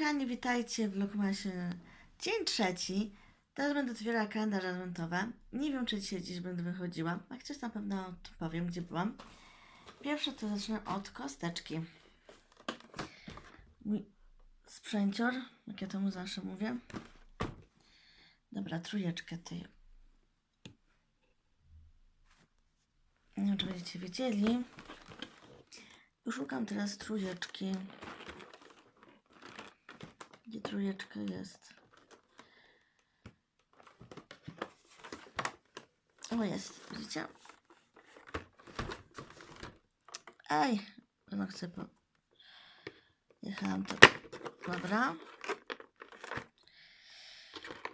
kochani, witajcie w Vlogmasie. Dzień trzeci. Teraz będę otwierała kalendarze adwentowe. Nie wiem, czy dzisiaj gdzieś będę wychodziła, a chociaż na pewno powiem, gdzie byłam. Pierwsze to zacznę od kosteczki. Mój sprzęcior, jak ja to mu zawsze mówię. Dobra, trójeczkę tej. Nie wiem, czy będziecie wiedzieli. Poszukam teraz trójeczki. Gdzie trójeczka jest? O, jest. Widzicie? Ej! No chcę po... Jechałam. Dobra.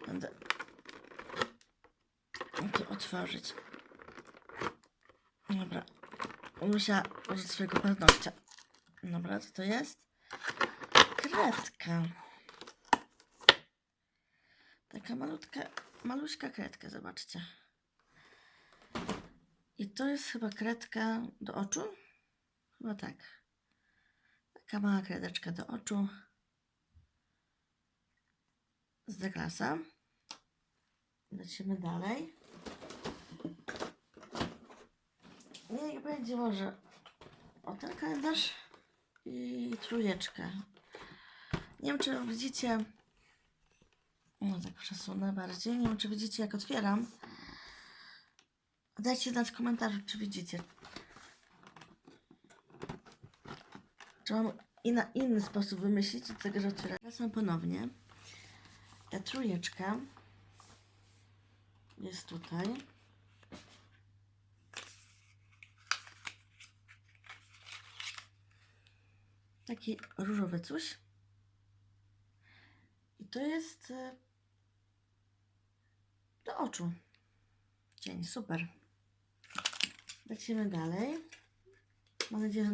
Będę... to otworzyć. Dobra. Musiała użyć swojego paznokcia. Dobra, co to jest? Kredka. Taka malutka, maluśka kredka, zobaczcie. I to jest chyba kredka do oczu? Chyba tak. Taka mała kredeczka do oczu. Z deklasa. Lecimy dalej. Niech będzie może o ten kalendarz i trójeczkę. Nie wiem, czy widzicie. No tak przesunę bardziej. Nie wiem, czy widzicie, jak otwieram. Dajcie znać w komentarzu, czy widzicie. Czy mam na inny sposób wymyślić, dlatego że otwieram. Wracam ponownie. Ta trójeczka jest tutaj. Taki różowy coś. I to jest e, do oczu. Dzień, super. Lecimy dalej. Mam nadzieję, że,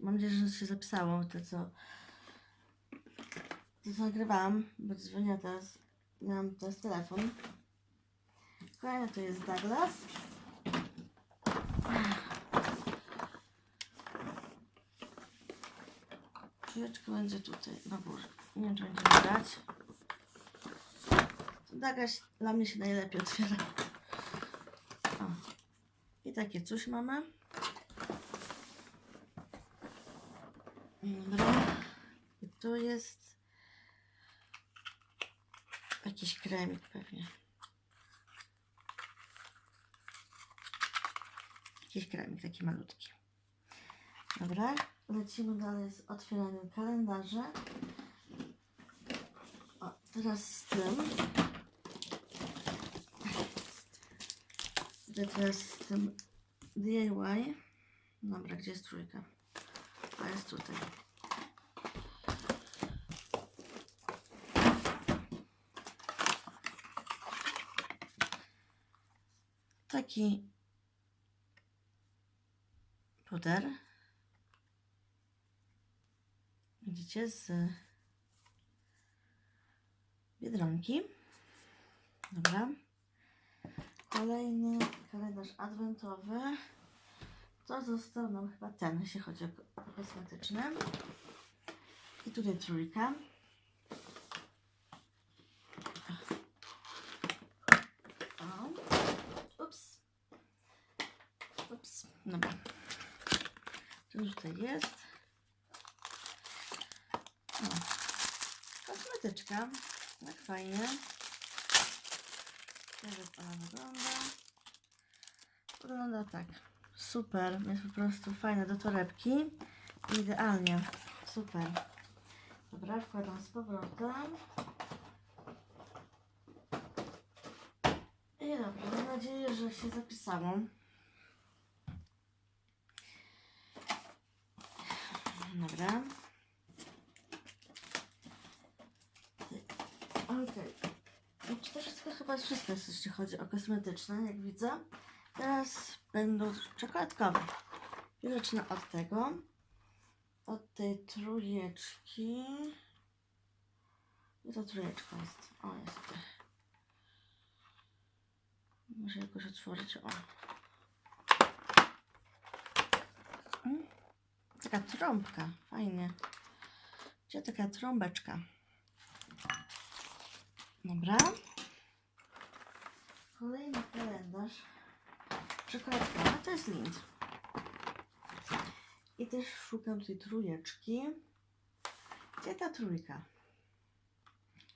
mam nadzieję, że się zapisało to, co, to, co nagrywałam, bo dzwonię teraz. Miałam teraz telefon. Kolejne to jest Douglas. Chwileczkę będzie tutaj na górze. Nie wiem, czy będziemy brać. Douglas dla mnie się najlepiej otwiera. O. I takie coś mamy. Dobra. I tu jest jakiś kremik pewnie. Jakiś kremik taki malutki. Dobra, lecimy dalej z otwieraniem kalendarza. O, teraz z tym. Idę teraz z tym DIY. Dobra, gdzie jest trójka? A jest tutaj. Taki puder. Widzicie, z Biedronki. Dobra. Kolejny kalendarz adwentowy. To został nam chyba ten, jeśli chodzi o ko- o kosmetyczny. I tutaj trójka. Ups. Ups. Dobra. Co tutaj jest? O. Kosmetyczka. Tak fajnie. Jak ona wygląda? Wygląda tak. Super. Jest po prostu fajne do torebki. Idealnie. Super. Dobra, wkładam z powrotem. I dobra, mam nadzieję, że się zapisało. Dobra. Okej. To wszystko chyba wszystko jest, jeśli chodzi o kosmetyczne, jak widzę. Teraz będą czekoladkowe. I zacznę od tego. Od tej trójeczki. I to trójeczka jest. O, jest. Muszę jakoś otworzyć. O. Mm. Taka trąbka. Fajnie. Gdzie taka trąbeczka? Dobra. Kolejny kalendarz. Czekoladka, to jest lint. I też szukam tej trójeczki. Gdzie ta trójka?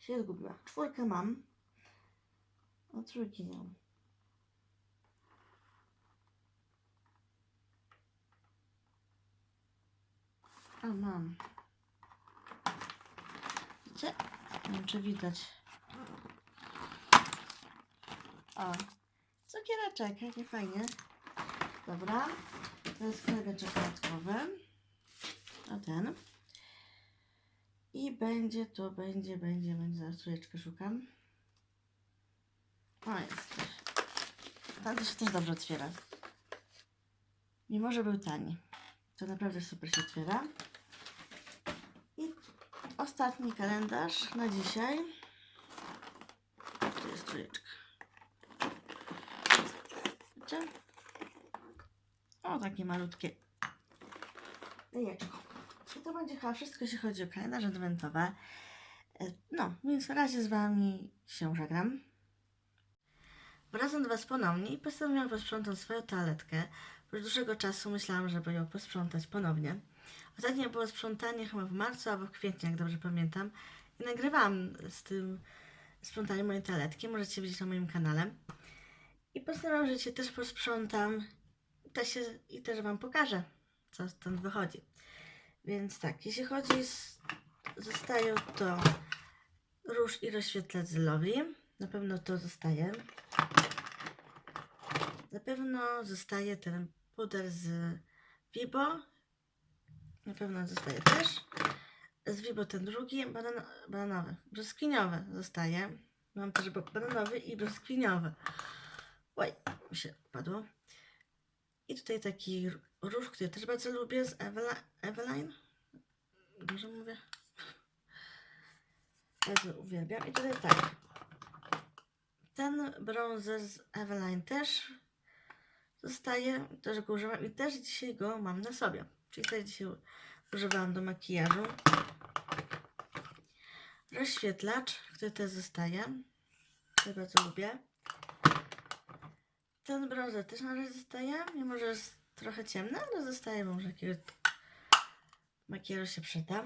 Się zgubiła. Czwórkę mam. A trójki nie mam. A mam. Gdzie? Nie wiem, czy widać. O, cukiereczek, jakie fajnie. Dobra, to jest chlebek czekoladkowy. A ten. I będzie to, będzie, będzie, będzie. Zaraz trójeczkę szukam. O, jest. Ten to się też dobrze otwiera. Mimo, że był tani. To naprawdę super się otwiera. I ostatni kalendarz na dzisiaj. Tu jest trójeczka. Widzicie? O, takie malutkie jajeczko. I to będzie chyba wszystko, jeśli chodzi o kalendarze adwentowe. E, No, więc na razie z Wami się żegnam. Wracam do Was ponownie i postanowiłam posprzątać swoją toaletkę. Już dłuższego czasu myślałam, żeby ją posprzątać ponownie. Ostatnie było sprzątanie chyba w marcu albo w kwietniu, jak dobrze pamiętam. I nagrywałam z tym sprzątaniem mojej toaletki. Możecie widzieć na moim kanale. I postanowiłam, że dzisiaj też posprzątam też się, i też Wam pokażę, co stąd wychodzi. Więc tak, jeśli chodzi, z, zostają to róż i rozświetlacz z. Na pewno to zostaje. Na pewno zostaje ten puder z Vibo. Na pewno zostaje też. Z Vibo ten drugi, banan bananowy, brzoskwiniowy zostaje. Mam też bananowy i brzoskwiniowy. Oj, mi się padło. I tutaj taki róż, który też bardzo lubię z Ewela Eveline. Dobrze mówię? Bardzo uwielbiam. I tutaj tak. Ten bronzer z Eveline też zostaje, też go używam i też dzisiaj go mam na sobie. Czyli też dzisiaj używałam do makijażu. Rozświetlacz, który też zostaje. Który bardzo lubię. Ten bronzer też na razie zostaje, mimo że jest trochę ciemny, ale zostaje, może jakiegoś makijażu się przyda.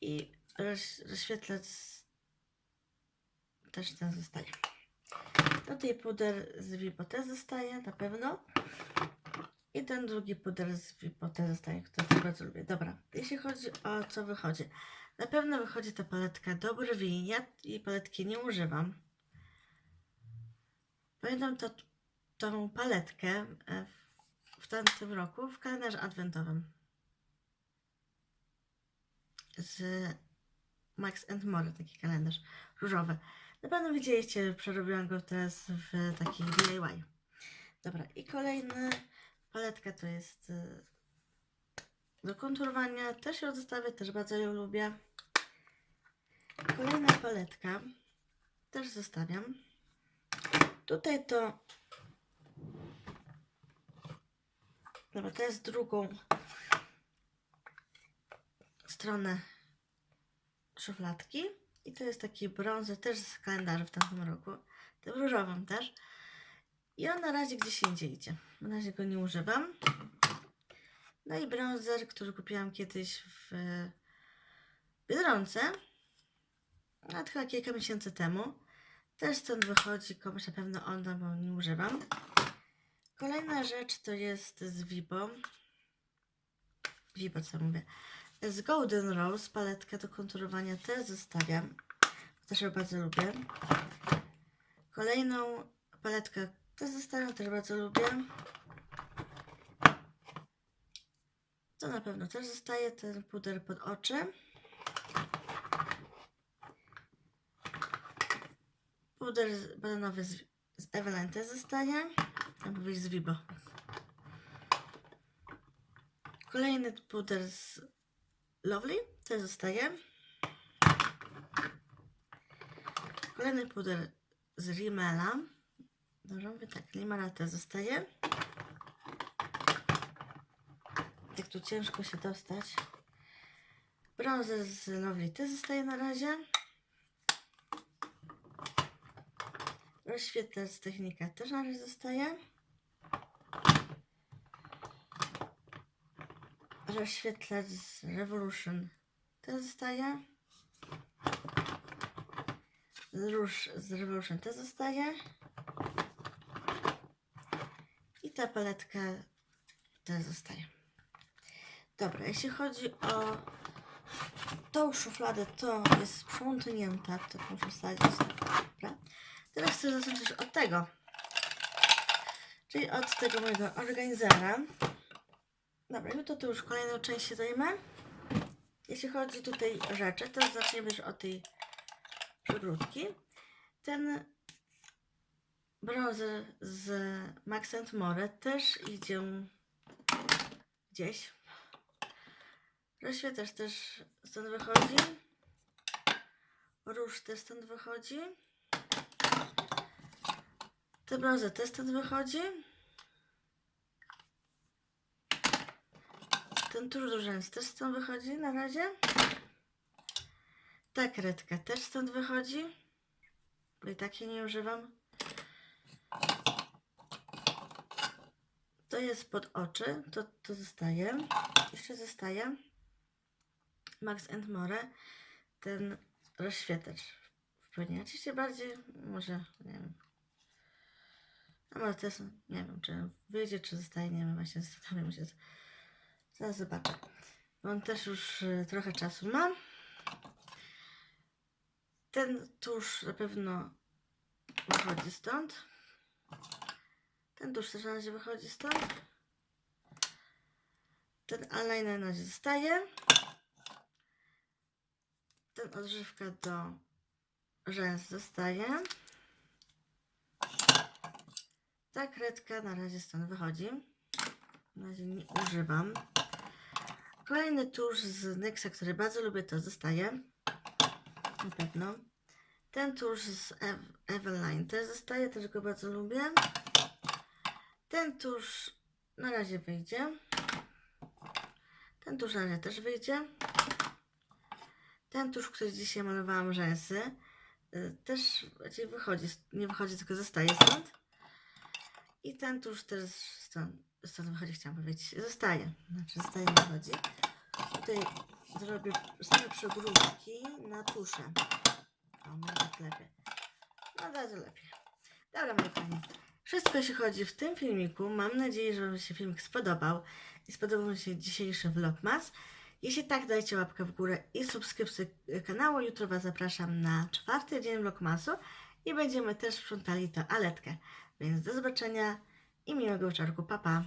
I roz, rozświetlacz z- też ten zostaje. Tutaj puder z Vipote zostaje, na pewno. I ten drugi puder z Vipote zostaje, który też bardzo lubię. Dobra, jeśli chodzi o co wychodzi. Na pewno wychodzi ta paletka do brwi. Ja jej paletki nie używam. Pamiętam to, tą paletkę e, w, w tamtym roku w kalendarzu adwentowym. Z Max and More, taki kalendarz różowy. Na pewno widzieliście, przerobiłam go teraz w taki DIY. Dobra, i kolejny paletka to jest e, do konturowania. Też ją zostawię, też bardzo ją lubię. Kolejna paletka też zostawiam. Tutaj to. Dobra, jest drugą stronę szufladki. I to jest taki brązy też z kalendarza w tamtym roku. Tym różowym też. I on na razie gdzieś indziej idzie. Na razie go nie używam. No i bronzer, który kupiłam kiedyś w Biedronce. A chyba kilka miesięcy temu. Też stąd wychodzi komuś na pewno ona, bo nie używam. Kolejna rzecz to jest z Vibo. Vibo, co mówię. Z Golden Rose paletkę do konturowania też zostawiam. Też ją bardzo lubię. Kolejną paletkę też zostawiam, też bardzo lubię. To na pewno też zostaje ten puder pod oczy. Puder bananowy z, z Eveline też zostaje. Albo wyjść z Vibo. Kolejny puder z Lovely też zostaje. Kolejny puder z Rimela. Dobrze mówię tak, Rimela też zostaje. Jak tu ciężko się dostać. Bronzer z Lovely też zostaje na razie. Rozświetlacz technika też na razie zostaje. Rozświetlacz z Revolution też zostaje. Róż z Revolution też zostaje. I ta paletka też zostaje. Dobra, jeśli chodzi o tą szufladę, to jest sprzątnięta, to muszę wsadzić. Teraz chcę zacząć od tego. Czyli od tego mojego organizera. Dobra, i to, już kolejną część się zajmę. Jeśli chodzi tutaj o rzeczy, to zaczniemy już od tej przygródki. Ten browser z Max More też idzie gdzieś. Rozświetlacz też stąd wychodzi. Róż też stąd wychodzi. Browser też stąd wychodzi. Ten tuż rzęs też stąd wychodzi na razie. Ta kredka też stąd wychodzi. Bo i tak jej nie używam. To jest pod oczy. To, to zostaje. Jeszcze zostaje. Max More. Ten rozświetlacz wpłynie. Oczywiście bardziej, może, nie wiem. A może też, nie wiem, czy wyjdzie, czy zostaje, nie wiem, właśnie zastanawiam się. Zaraz zobaczę. Bo on też już y, trochę czasu ma. Ten tusz na pewno wychodzi stąd. Ten tusz też na razie wychodzi stąd. Ten eyeliner na razie zostaje. Ten odżywka do rzęs zostaje. Ta kredka na razie stąd wychodzi. Na razie nie używam. Kolejny tusz z NYXa, który bardzo lubię, to zostaje. Na pewno. Ten tusz z Ev Eveline też zostaje, też go bardzo lubię. Ten tusz na razie wyjdzie. Ten tusz na razie też wyjdzie. Ten tusz, który dzisiaj malowałam rzęsy, y, też wychodzi, nie wychodzi, tylko zostaje stąd. I ten tusz też stąd, stąd wychodzi, chciałam powiedzieć, zostaje. Znaczy zostaje, wychodzi. Tutaj zrobię same przegródki na tusze. O, może tak lepiej. No razu lepiej. Dobra, moi kochani. Wszystko jeśli chodzi w tym filmiku. Mam nadzieję, że Wam się filmik spodobał i spodobał Wam się dzisiejszy vlogmas. Jeśli tak, dajcie łapkę w górę i subskrypcję kanału. Jutro Was zapraszam na czwarty dzień vlogmasu i będziemy też sprzątali toaletkę. Więc do zobaczenia i miłego wieczorku. Pa, pa.